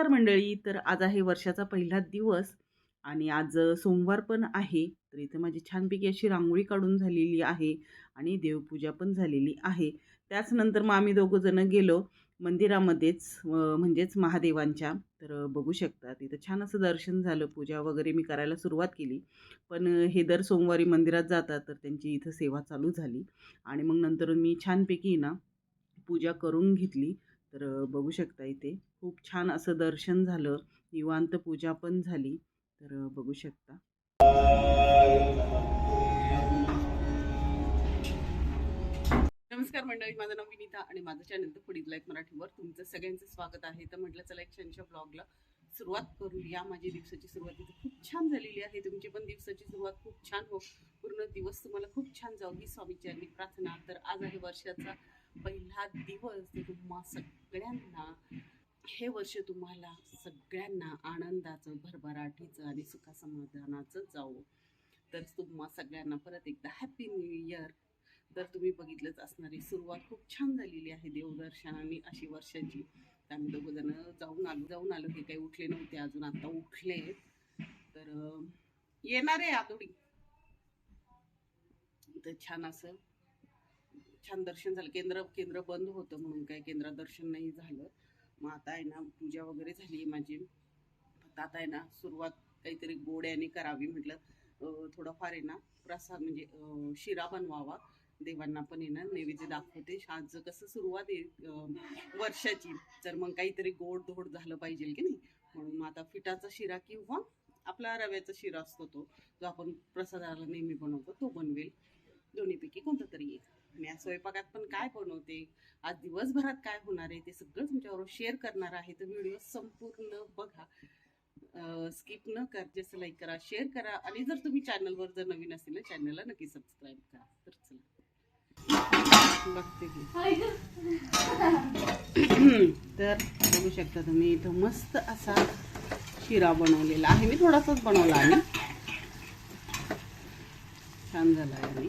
नमस्कार मंडळी. तर आज आहे वर्षाचा पहिला दिवस आणि आज सोमवार पण आहे. तर इथे माझी छानपैकी अशी रांगोळी काढून झालेली आहे आणि देवपूजा पण झालेली आहे. त्याचनंतर मग आम्ही दोघंजणं गेलो मंदिरामध्येच म्हणजेच महादेवांच्या. तर बघू शकता तिथं छान असं दर्शन झालं. पूजा वगैरे मी करायला सुरुवात केली. पण हे दर सोमवारी मंदिरात जातात तर त्यांची इथं सेवा चालू झाली आणि मग नंतर मी छानपैकी ना पूजा करून घेतली. तर बघू शकता इथे खूप छान असं दर्शन झालं. निवांत पूजा पण झाली. तर बघू शकता. नमस्कार मंडळी माझं नाव विनीता आणि माझं चॅनल तर पुढील लाईफ मराठीवर तुमचं सगळ्यांचं स्वागत आहे. तर म्हटलं चला एक छानच्या ब्लॉगला सुरुवात करूया. माझी दिवसाची सुरुवात इथे खूप छान झालेली आहे. तुमची पण दिवसाची सुरुवात खूप छान हो. पूर्ण दिवस तुम्हाला खूप छान जाऊ ही स्वामीची प्रार्थना. तर आज आहे वर्षाचा पहिला दिवस. तर तुम्हा सगळ्यांना हे वर्ष तुम्हाला सगळ्यांना आनंदाचं भरभराटीचं आणि सुखासमाधानाचं जावं. तर तुम्हा सगळ्यांना परत एकदा हॅपी न्यू इयर तर तुम्ही बघितलंच असणारी सुरुवात खूप छान झालेली आहे देवदर्शनाने अशी वर्षाची. तर आम्ही दोघं जण जाऊन आलो जाऊन आलो हे काही उठले नव्हते अजून आता उठले. तर येणार आहे आतोडी. तर छान असं छान दर्शन झालं. केंद्र केंद्र बंद होतं म्हणून काय केंद्रात दर्शन नाही झालं. मग आता आहे ना पूजा वगैरे झाली आहे माझी. फक्त आता आहे ना सुरुवात काहीतरी गोड्याने करावी म्हटलं. थोडंफार आहे ना प्रसाद म्हणजे शिरा बनवावा. देवांना पण येणार नैवेद्य दाखवते. आज कसं सुरुवात आहे वर्षाची. तर मग काहीतरी गोड धोड झालं पाहिजे की नाही? म्हणून मग आता पिठाचा शिरा किंवा आपला रव्याचा शिरा असतो तो जो आपण प्रसादाला नेहमी बनवतो तो बनवेल. दोन्हीपैकी कोणता तरी एक. आणि या स्वयंपाकात पण काय बनवते? आज दिवसभरात काय होणार आहे ते सगळं तुमच्याबरोबर शेअर करणार आहे. तर व्हिडिओ संपूर्ण बघा. स्किप न कर जसं लाईक करा शेअर करा. आणि जर तुम्ही चॅनलवर जर नवीन असेल ना चॅनलला नक्की सबस्क्राईब करा. तर चला. बघते की. तर बघू शकता तुम्ही इथं मस्त असा शिरा बनवलेला आहे. मी थोडासाच बनवला आहे. छान झाला आहे. आणि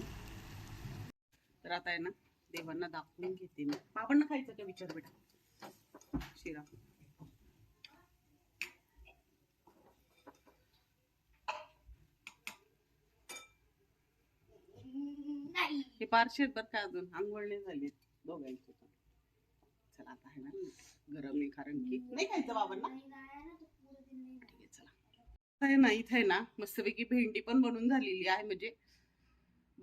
तर आता आहे ना देवांना दाखवून घेते मी. बाबांना खायचं का विचार बेटा? शिरा. हे पारशे बर का अजून? आंघोळ नाही झाली दोघांची पण. चला आता आहे ना गरम आहे कारण की नाही खायचं बाबांना? ठीक आहे चला. आहे ना इथे आहे ना मस्तपैकी भेंडी पण बनवून झालेली आहे. म्हणजे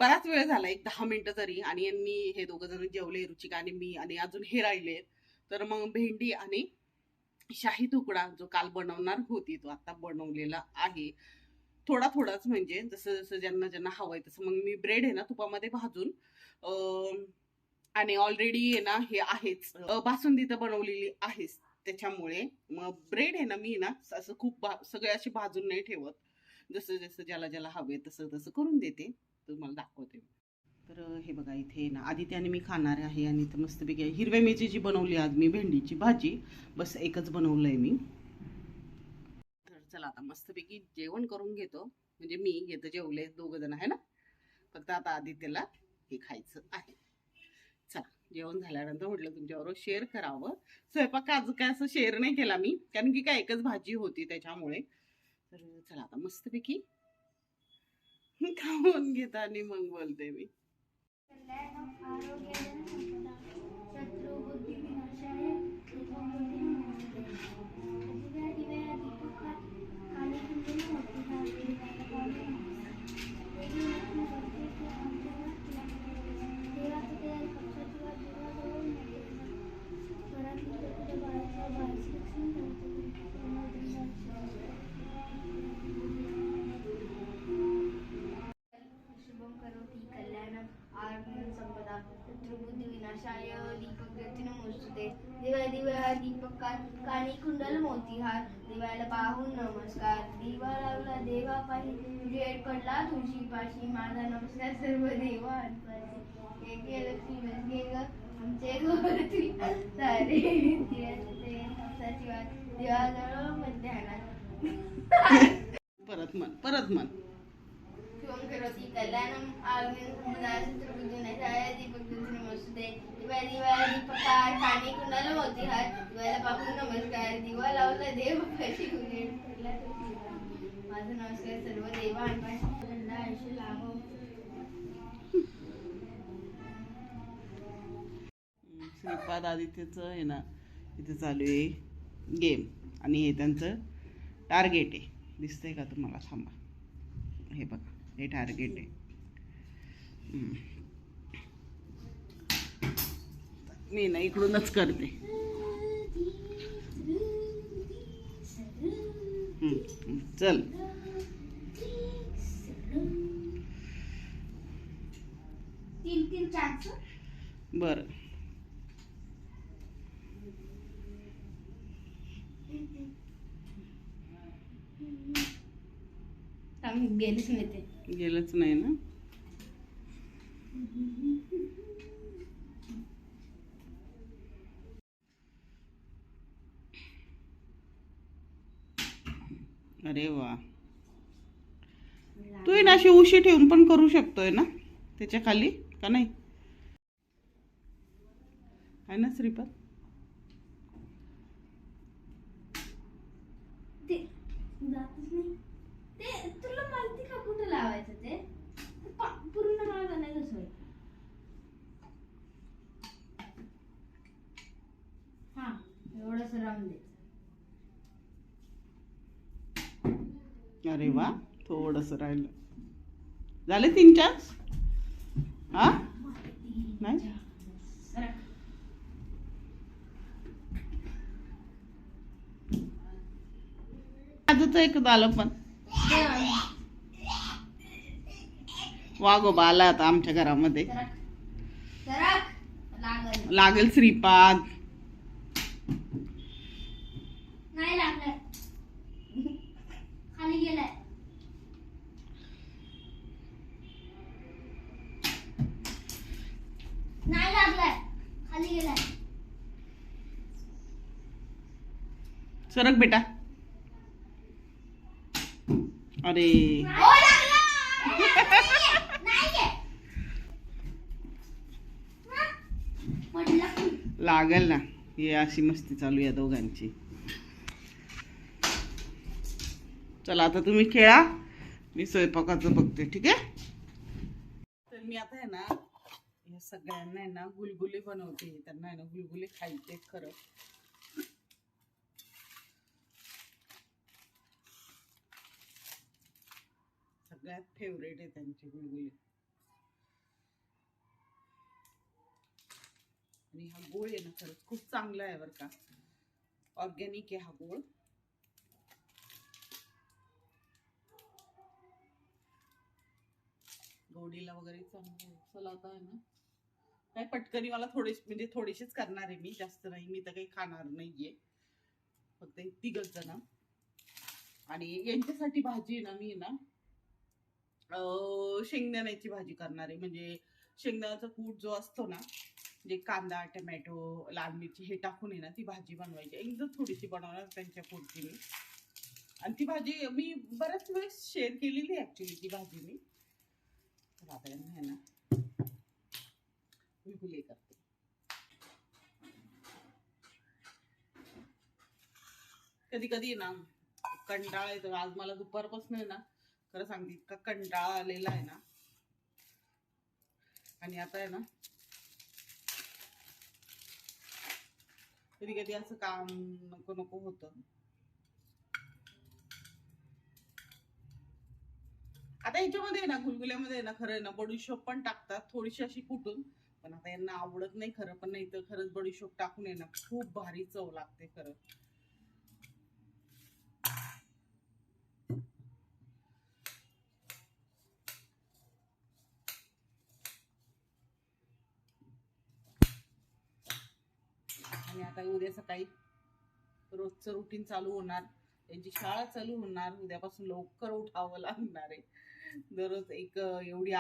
बराच वेळ झाला एक दहा मिनिटं तरी आणि यांनी हे दोघं जण जेवले रुचिका आणि मी आणि अजून हे राहिले. तर मग भेंडी आणि शाही तुकडा जो काल बनवणार होती तो आता बनवलेला आहे. थोडा थोडाच म्हणजे जसं जसं ज्यांना ज्यांना हवंय तसं. मग मी ब्रेड आहे ना तुपामध्ये भाजून आणि ऑलरेडी आहे ना हे आहेच. बासुंदी तर बनवलेली आहेच. त्याच्यामुळे मग ब्रेड आहे ना मी ना असं खूप भा सगळे असे भाजून नाही ठेवत. जसं जसं ज्याला ज्याला हवे तसं तसं करून देते. तुम्हाला दाखवते. तर हे बघा इथे ना आधी त्याने मी खाणार आहे आणि इथं मस्तपैकी हिरव्या मिरचीची बनवली आज मी भेंडीची भाजी. बस एकच बनवलंय मी. तर चला आता मस्तपैकी जेवण करून घेतो. म्हणजे मी येतं जेवले दोघं जण आहे ना? फक्त आता आदित्यला हे खायचं आहे. चला जेवण झाल्यानंतर म्हटलं तुमच्याबरोबर शेअर करावं. स्वयंपाक आज काय असं शेअर नाही केला मी. कारण की काय एकच भाजी होती त्याच्यामुळे. तर चला आता मस्तपैकी खाऊन घेत आणि मग बोलते मी. विनाशाय दीपज्योती नमोस्तुते दिव्या दिव्या दीपकात काणी कुंडल मोतीहार. दिव्याला पाहून नमस्कार. दिवा लावला देवा पाही. तुझे पडला तुळशी पाशी. माझा नमस्कार सर्व देवा हे ग आमचे गौरती सारे दिव्याचे परत म्हण परत करोति कल्याणम् दीपज्योती नमोस्तुते दिवा दिवा दीपकार काणी कुंडल मोतीहार दिवाला पाहून नमस्कार. काय दिवा लावला देव कशी उजेड पडला तो नमस्कार सर्व देवा आणि आयुष्य लाभो हो. श्रीपाद आदित्यचं आहे ना इथे चालू आहे गेम आणि हे त्यांचं टार्गेट आहे. दिसतंय का तुम्हाला? थांबा. हे बघा हे टार्गेट आहे. मी ना इकडूनच करते. चल. तीन तीन चान्स बरं. गेलीच नाही ते. गेलंच नाही ना? अरे वा. तू ना अशी उशी ठेवून पण करू शकतोय ना? त्याच्याखाली? का नाही? आहे ना श्रीपाद ते जातच नाही ते तुला माहिती का कुठं लावायचं ते ते पा- पूर्ण मागा नाही कसं हा एवढंच राहून दे अरे वा थोडस राहिलं. झाले तीन चान्स हा? नाही. आजच एक झालं पण. वागोबा आला आता आमच्या घरामध्ये. लागेल श्रीपाद नाही लागलाय खाली गेलाय नाही लागलाय खाली गेलाय सरक बेटा। अरे। लागल लागेल ना हे अशी मस्ती चालू या दोघांची. चला आता तुम्ही खेळा मी स्वयंपाकाचं बघते ठीक आहे? तर मी आता आहे ना या सगळ्यांना आहे ना गुलगुले बनवते त्यांना आहे ना गुलगुले खायचे खरं. फेवरेट आहे त्यांचे गुलगुले आणि हा गोळ आहे ना खरंच खूप चांगला आहे बरं का. ऑर्गॅनिक आहे हा गोळ. गोडीला वगैरे चांगलं आहे. चला आता आहे ना. काय पटकनी मला थोडे म्हणजे थोडेसेच करणार आहे मी जास्त नाही मी तर काही खाणार नाहीये. फक्त तिघच जण. आणि यांच्यासाठी भाजी आहे ना मी ना शेंगदाण्याची भाजी करणार. आहे म्हणजे शेंगदाण्याचा कूट जो असतो ना जे कांदा टमॅटो लाल मिरची हे टाकून आहे ना ती भाजी बनवायची. एकदम थोडीशी बनवणार त्यांच्या पुढची मी आणि ती भाजी मी बऱ्याच वेळेस शेअर केलेली आहे ॲक्च्युली ती भाजी मी. आता आहे ना गुलगुले करते. कधी कधी ना कंटाळा येतो. आज मला दुपारपासून आहे ना खरं सांगते इतका कंटाळा आलेला आहे ना. आणि आता आहे ना कधी कधी असं काम नको नको होतं. आता याच्यामध्ये ना गुलगुल्यामध्ये ना खरं ना बडीशोप पण टाकतात थोडीशी अशी कुटून पण आता यांना आवडत नाही खरं पण नाही तर खरंच बडीशोप टाकून आहे ना खूप भारी चव लागते खरं. सकाळी उद्या सकाळी रोजचं रुटीन चालू होणार. त्यांची शाळा चालू होणार. उद्यापासून लवकर उठावं लागणार आहे. दररोज एक एवढी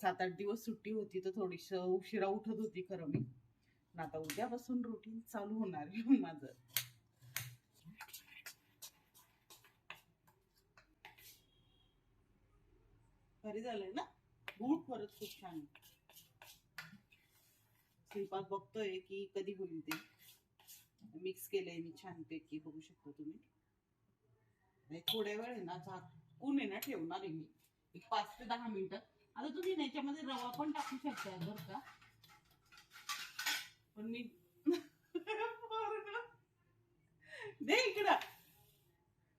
सात आठ दिवस सुट्टी होती तर थोडीशी उशिरा उठत होती खरं मी. आता उद्यापासून रुटीन चालू होणार आहे माझं. भारी झालंय ना? गुळ परत खूप छान आहे बघतोय की कधी होईल ते मिक्स केलंय मी छानपैकी बघू शकता तुम्ही. थोड्या वेळ आहे ना झाकून आहे ना ठेवणार आहे मी. एक पाच ते दहा मिनिटं. आता तुम्ही याच्यामध्ये रवा पण टाकू शकता बर का? पण मी दे इकडं.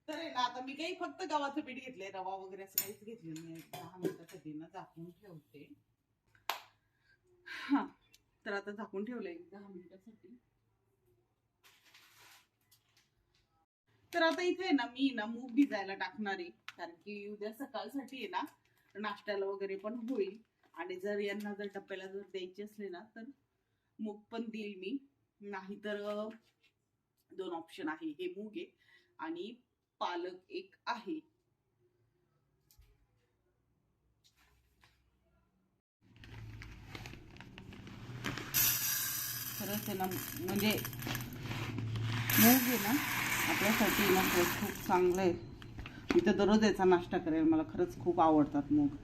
तर आहे ना आता मी काही फक्त गव्हाचं पीठ घेतलंय रवा वगैरे असं काहीच घेतलं नाही. दहा मिनिटासाठी ना झाकून ठेवते. हा. तर आता झाकून ठेवलंय दहा मिनिटासाठी. तर आता इथे ना मी ना मूग भिजायला टाकणार आहे. कारण की उद्या सकाळसाठी आहे ना नाश्त्याला वगैरे पण होईल. आणि जर यांना जर डब्याला जर द्यायचे असले ना तर मूग पण देईल मी. नाहीतर दोन ऑप्शन आहे. हे मूग आहे आणि पालक एक आहे. खरंच आहे ना म्हणजे मूग आहे ना आपल्यासाठी ना खरंच खूप चांगलं आहे. मी तर दररोज याचा नाश्ता करेल मला खरंच खूप आवडतात मूग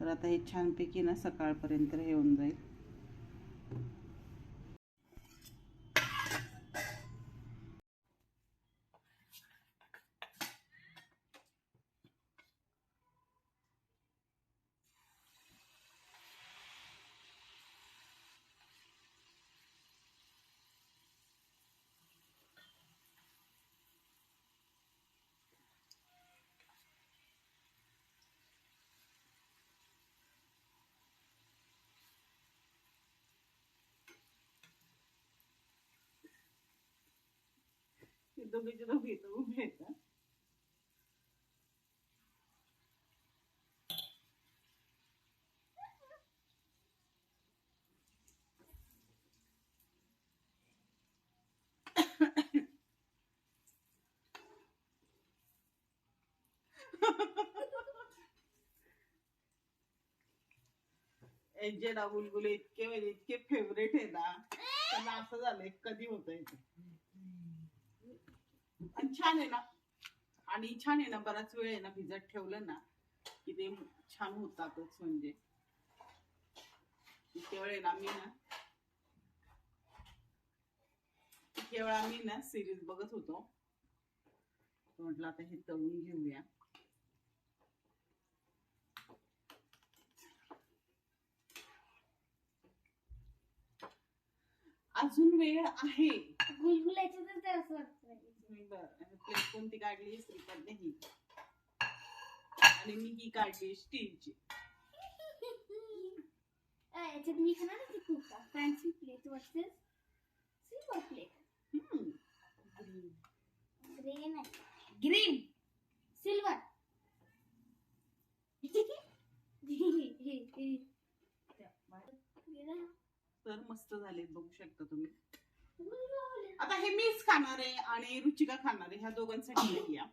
तर आता हे छानपैकी ना सकाळपर्यंत हे होऊन जाईल. हे दोघीचे दोघे इथं उभे आहेत हा. बुलबुले इतके म्हणजे इतके फेवरेट आहे ना त्यांना असं झालंय कधी होत ते आणि छान आहे ना. आणि छान आहे ना बराच वेळ आहे ना भिजत ठेवलं ना की ते छान होतातच म्हणजे. केवळ आहे ना मी ना केवळ आम्ही ना सिरीज बघत होतो. म्हटलं आता हे तळून घेऊया. अजून वेळ आहे. गुलगुल्याचे तर असं बरं. प्लेट कोणती काढली? श्रीखंड ही. आणि मी ही काढली स्टीलची. याच्यात मी खाणार आहे खूप fancy plate versus silver plate hmm. Green आहे. ग्रीन सिल्वर तर मस्त झाले बघू शकता तुम्ही. आता हे मीच खाणार आहे आणि रुचिका खाणार आहे. ह्या दोघांसाठी नाही या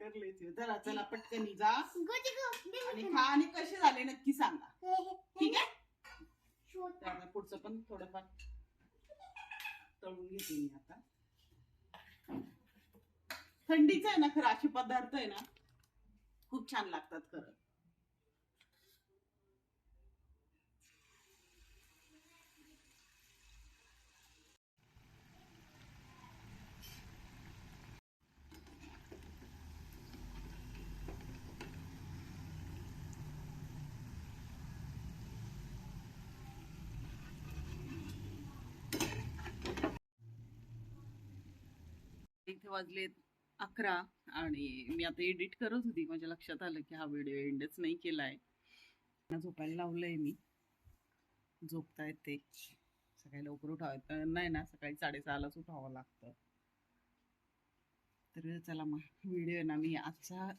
करले चला चला पटकन जा आणि खा आणि कसे झाले नक्की सांगा. ठीक आहे? तर पुढचं पण थोडंफार तळून घेते मी आता. थंडीचं आहे ना खरं? असे पदार्थ आहे ना खूप छान लागतात खरं. इथे वाजलेत अकरा आणि मी आता एडिट करत होती. माझ्या लक्षात आलं की हा व्हिडिओ एंडच नाही केलाय. झोपायला लावलंय मी. झोपतायत ते. सकाळी लवकर उठावं नाही ना सकाळी साडेसहालाच उठावं लागतं. तर चला मग व्हिडिओ ना मी आजचा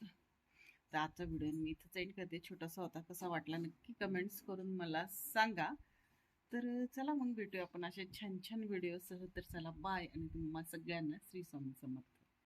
तर आजचा व्हिडिओ मी इथं एंड करते. छोटासा होता कसा वाटला नक्की कमेंट्स करून मला सांगा. तर चला मग भेटूया आपण अशा छान छान व्हिडिओसह तर चला बाय आणि तुम्हाला सगळ्यांना श्री स्वामी समर्थ.